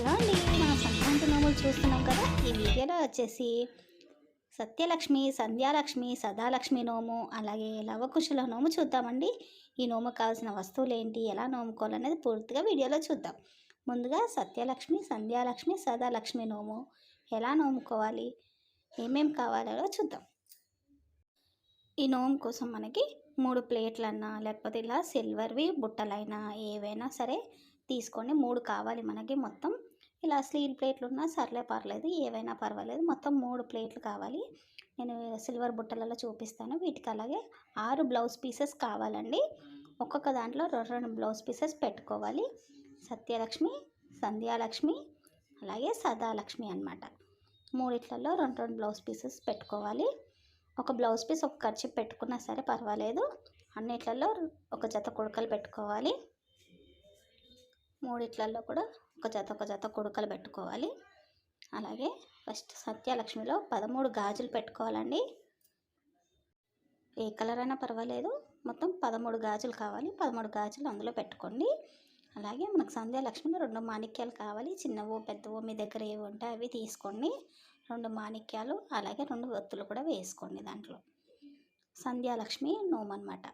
Hello అండి మనం సంక్రాంతి నోములు చూస్తున్నాం కదా ఈ వీడియోలో వచ్చేసి సత్యలక్ష్మి సంధ్యాలక్ష్మి సదాలక్ష్మి నోము అలాగే లవకుశల నోము చూద్దామండి. ఈ నోము కావాల్సిన వస్తువులు ఏంటి ఎలా నోముకోవాలనేది పూర్తిగా వీడియోలో చూద్దాం. ముందుగా సత్యలక్ష్మి సంధ్యాలక్ష్మి సదాలక్ష్మి నోము ఎలా నోముకోవాలి ఏమేం కావాలో చూద్దాం. ఈ నోము కోసం మనకి మూడు ప్లేట్లన్నా లేకపోతే ఇలా సిల్వర్వి బుట్టలైనా ఏవైనా సరే తీసుకోండి. మూడు కావాలి మనకి మొత్తం. ఇలా స్టీల్ ప్లేట్లు ఉన్నా సర్లే పర్లేదు ఏవైనా పర్వాలేదు. మొత్తం మూడు ప్లేట్లు కావాలి. నేను సిల్వర్ బుట్టలలో చూపిస్తాను. వీటికి అలాగే ఆరు బ్లౌజ్ పీసెస్ కావాలండి. ఒక్కొక్క దాంట్లో రెండు రెండు బ్లౌజ్ పీసెస్ పెట్టుకోవాలి. సత్యలక్ష్మి సంధ్యాలక్ష్మి అలాగే సదాలక్ష్మి అనమాట మూడిట్లలో రెండు రెండు బ్లౌజ్ పీసెస్ పెట్టుకోవాలి. ఒక బ్లౌజ్ పీస్ ఒక ఖర్చు పెట్టుకున్నా సరే పర్వాలేదు. అన్నిట్లలో ఒక జత కుడకలు పెట్టుకోవాలి. మూడిట్లలో కూడా ఒక జత ఒక జత కుడకలు పెట్టుకోవాలి. అలాగే ఫస్ట్ సత్యలక్ష్మిలో పదమూడు గాజులు పెట్టుకోవాలండి. ఏ కలర్ అయినా పర్వాలేదు. మొత్తం పదమూడు గాజులు కావాలి. పదమూడు గాజులు అందులో పెట్టుకోండి. అలాగే మనకు సంధ్యాలక్ష్మిలో రెండు మాణిక్యాలు కావాలి. చిన్నవో పెద్దవో మీ దగ్గర ఏవి ఉంటే అవి తీసుకోండి. రెండు మాణిక్యాలు అలాగే రెండు ఒత్తులు కూడా వేసుకోండి దాంట్లో. సంధ్యాలక్ష్మి నోము అనమాట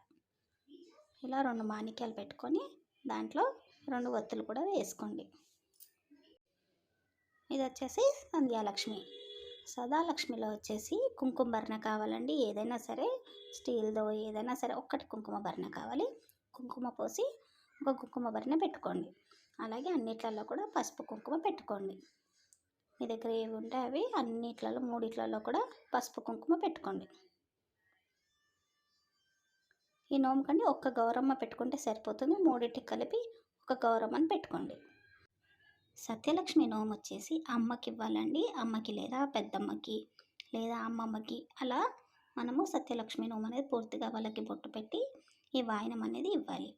ఇలా రెండు మాణిక్యాలు పెట్టుకొని దాంట్లో రెండు ఒత్తులు కూడా వేసుకోండి. ఇది వచ్చేసి సంధ్యాలక్ష్మి. సదాలక్ష్మిలో వచ్చేసి కుంకుమ భరణ కావాలండి. ఏదైనా సరే స్టీల్దో ఏదైనా సరే ఒక్కటి కుంకుమ భరణ కావాలి. కుంకుమ పోసి ఒక కుంకుమ భరణ పెట్టుకోండి. అలాగే అన్నిట్లలో కూడా పసుపు కుంకుమ పెట్టుకోండి. మీ దగ్గర ఏవి ఉంటే అవి అన్నిట్లలో మూడిట్లలో కూడా పసుపు కుంకుమ పెట్టుకోండి. ఈ నోముకండి. ఒక్క గౌరమ్మ పెట్టుకుంటే సరిపోతుంది. మూడింటికి కలిపి ఒక గౌరమ్మని పెట్టుకోండి. సత్యలక్ష్మి నోము వచ్చేసి అమ్మకి ఇవ్వాలండి అమ్మకి లేదా పెద్దమ్మకి లేదా అమ్మమ్మకి. అలా మనము సత్యలక్ష్మి నోము అనేది పూర్తిగా వాళ్ళకి బొట్టు పెట్టి ఈ వాయనం అనేది ఇవ్వాలి.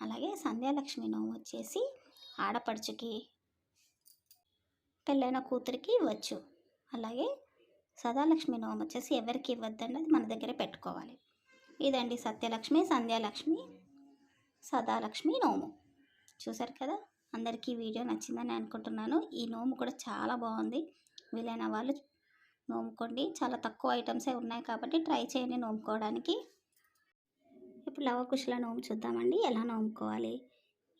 అలాగే సంధ్యాలక్ష్మి నోము వచ్చేసి ఆడపడుచుకి పెళ్ళైన కూతురికి ఇవ్వచ్చు. అలాగే సదాలక్ష్మి నోము వచ్చేసి ఎవరికి ఇవ్వద్దండి? అది మన దగ్గర పెట్టుకోవాలి. ఇదండి సత్యలక్ష్మి సంధ్యాలక్ష్మి సదాలక్ష్మి నోము. చూసారు కదా? అందరికీ వీడియో నచ్చిందని అనుకుంటున్నాను. ఈ నోము కూడా చాలా బాగుంది. వీలైన వాళ్ళు నోముకోండి. చాలా తక్కువ ఐటమ్సే ఉన్నాయి కాబట్టి ట్రై చేయండి నోముకోవడానికి. ఇప్పుడు లవకుశల నోము చూద్దామండి. ఎలా నోముకోవాలి?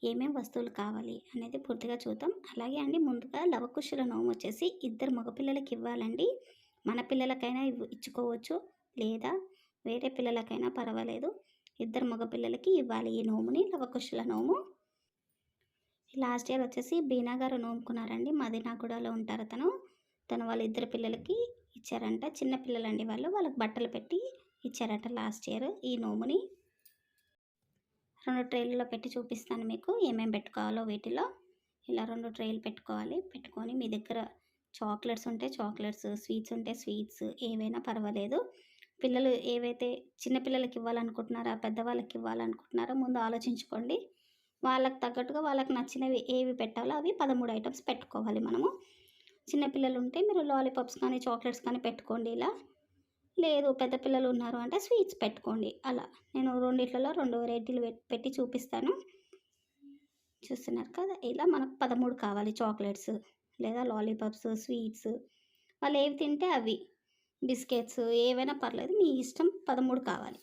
ఏమేమి వస్తువులు కావాలి అనేది పూర్తిగా చూద్దాం. అలాగే అండి ముందుగా లవకుశల నోము వచ్చేసి ఇద్దరు మగపిల్లలకి ఇవ్వాలండి. మన పిల్లలకైనా ఇచ్చుకోవచ్చు లేదా వేరే పిల్లలకైనా పర్వాలేదు. ఇద్దరు మగపిల్లలకి ఇవ్వాలి ఈ నోముని లవకుశల నోము. లాస్ట్ ఇయర్ వచ్చేసి బీనా గారు నోముకున్నారండి. మదీనాగూడలో ఉంటారు తను. తను వాళ్ళ ఇద్దరు పిల్లలకి ఇచ్చారంట. చిన్న పిల్లలండి వాళ్ళు. వాళ్ళకి బట్టలు పెట్టి ఇచ్చారట లాస్ట్ ఇయర్ ఈ నోముని. రెండు ట్రైల్లో పెట్టి చూపిస్తాను మీకు ఏమేమి పెట్టుకోవాలో వీటిలో. ఇలా రెండు ట్రైలు పెట్టుకోవాలి. పెట్టుకొని మీ దగ్గర చాక్లెట్స్ ఉంటే చాక్లెట్స్ స్వీట్స్ ఉంటే స్వీట్స్ ఏవైనా పర్వాలేదు. పిల్లలు ఏవైతే చిన్నపిల్లలకి ఇవ్వాలనుకుంటున్నారో పెద్దవాళ్ళకి ఇవ్వాలనుకుంటున్నారో ముందు ఆలోచించుకోండి. వాళ్ళకి తగ్గట్టుగా వాళ్ళకి నచ్చినవి ఏవి పెట్టాలో అవి పదమూడు ఐటమ్స్ పెట్టుకోవాలి మనము. చిన్నపిల్లలు ఉంటే మీరు లాలీపాప్స్ కానీ చాక్లెట్స్ కానీ పెట్టుకోండి ఇలా. లేదు పెద్ద పిల్లలు ఉన్నారు అంటే స్వీట్స్ పెట్టుకోండి అలా. నేను రెండిట్లలో రెండు వెరైటీలు పెట్టి చూపిస్తాను. చూస్తున్నారు కదా ఇలా మనకు పదమూడు కావాలి చాక్లెట్స్ లేదా లాలీపాప్స్ స్వీట్స్. వాళ్ళు ఏవి తింటే అవి. బిస్కెట్స్ ఏవైనా పర్లేదు మీ ఇష్టం పదమూడు కావాలి.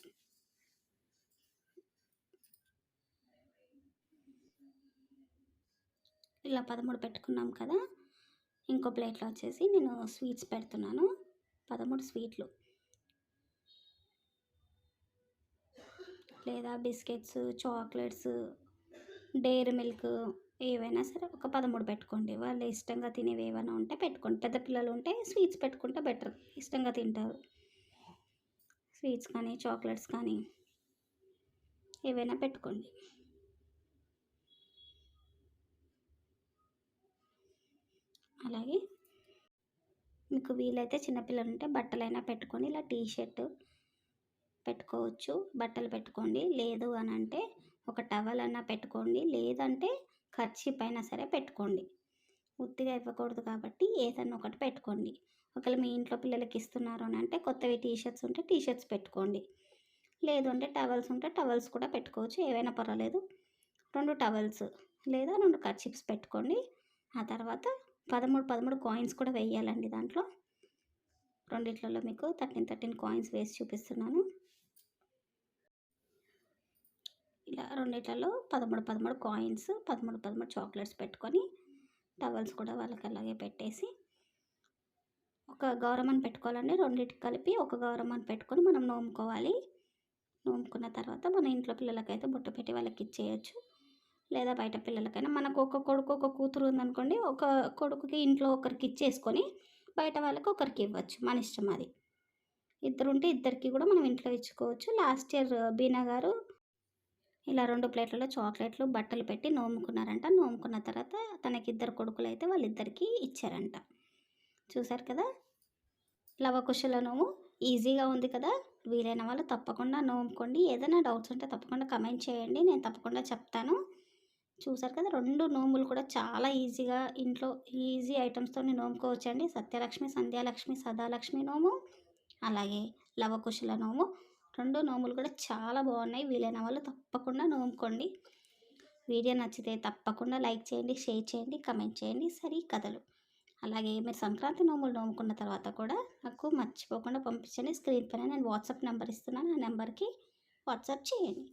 ఇలా పదమూడు పెట్టుకున్నాం కదా ఇంకో ప్లేట్లో వచ్చేసి నేను స్వీట్స్ పెడుతున్నాను. పదమూడు స్వీట్లు. లేదా బిస్కెట్స్ చాక్లెట్స్ డైరీ మిల్క్ ఏవైనా సరే ఒక పదమూడు పెట్టుకోండి. వాళ్ళు ఇష్టంగా తినేవి ఏమైనా ఉంటే పెట్టుకోండి. పెద్ద పిల్లలు ఉంటే స్వీట్స్ పెట్టుకుంటే బెటర్. ఇష్టంగా తింటారు. స్వీట్స్ కానీ చాక్లెట్స్ కానీ ఏవైనా పెట్టుకోండి. అలాగే మీకు వీలైతే చిన్నపిల్లలు ఉంటే బట్టలైనా పెట్టుకొని ఇలా టీ షర్ట్ పెట్టుకోవచ్చు. బట్టలు పెట్టుకోండి. లేదు అని అంటే ఒక టవల్ అయినా పెట్టుకోండి. లేదంటే ఖర్చీ పైన సరే పెట్టుకోండి. ఉత్తిగా ఇవ్వకూడదు కాబట్టి ఏదన్నా ఒకటి పెట్టుకోండి. ఒకవేళ మీ ఇంట్లో పిల్లలకి ఇస్తున్నారు అని అంటే కొత్తవి టీ షర్ట్స్ ఉంటే టీ షర్ట్స్ పెట్టుకోండి. లేదు అంటే టవల్స్ ఉంటే టవల్స్ కూడా పెట్టుకోవచ్చు. ఏవైనా పర్వాలేదు. రెండు టవల్స్ లేదా రెండు కర్చిప్స్ పెట్టుకోండి. ఆ తర్వాత పదమూడు పదమూడు కాయిన్స్ కూడా వేయాలండి దాంట్లో. రెండిట్లలో మీకు థర్టీన్ థర్టీన్ కాయిన్స్ వేసి చూపిస్తున్నాను. ఇలా రెండిట్లలో పదమూడు పదమూడు కాయిన్స్ పదమూడు పదమూడు చాక్లెట్స్ పెట్టుకొని టవల్స్ కూడా వాళ్ళకి అలాగే పెట్టేసి ఒక గౌరమ్మని పెట్టుకోవాలండి. రెండింటికి కలిపి ఒక గౌరమ్మని పెట్టుకొని మనం నోముకోవాలి. నోముకున్న తర్వాత మన ఇంట్లో పిల్లలకైతే బుట్ట పెట్టి వాళ్ళకి ఇచ్చేయచ్చు. లేదా బయట పిల్లలకైనా. మనకు ఒక కొడుకు ఒక కూతురు ఉందనుకోండి ఒక కొడుకుకి ఇంట్లో ఒకరికి ఇచ్చేసుకొని బయట వాళ్ళకి ఒకరికి ఇవ్వచ్చు మన ఇష్టం అది. ఇద్దరు ఉంటే ఇద్దరికి కూడా మనం ఇంట్లో ఇచ్చుకోవచ్చు. లాస్ట్ ఇయర్ బీనా గారు ఇలా రెండు ప్లేట్లలో చాక్లెట్లు బట్టలు పెట్టి నోముకున్నారంట. నోముకున్న తర్వాత తనకి ఇద్దరు కొడుకులు అయితే వాళ్ళిద్దరికి ఇచ్చారంట. చూసారు కదా? లవకుశల నోము ఈజీగా ఉంది కదా? వీలైన వాళ్ళు తప్పకుండా నోముకోండి. ఏదైనా డౌట్స్ ఉంటే తప్పకుండా కమెంట్ చేయండి. నేను తప్పకుండా చెప్తాను. చూసారు కదా రెండు నోములు కూడా చాలా ఈజీగా ఇంట్లో ఈజీ ఐటమ్స్తో నోముకోవచ్చండి. సత్యలక్ష్మి సంధ్యాలక్ష్మి సదాలక్ష్మి నోము అలాగే లవకుశల నోము. రెండు నోములు కూడా చాలా బాగున్నాయి. వీలైన వాళ్ళు తప్పకుండా నోముకోండి. వీడియో నచ్చితే తప్పకుండా లైక్ చేయండి షేర్ చేయండి కమెంట్ చేయండి. సరే కథలు. అలాగే మీరు సంక్రాంతి నోములు నోముకున్న తర్వాత కూడా నాకు మర్చిపోకుండా పంపించండి. స్క్రీన్ పైన నేను వాట్సాప్ నెంబర్ ఇస్తున్నాను. ఆ నెంబర్కి వాట్సాప్ చేయండి.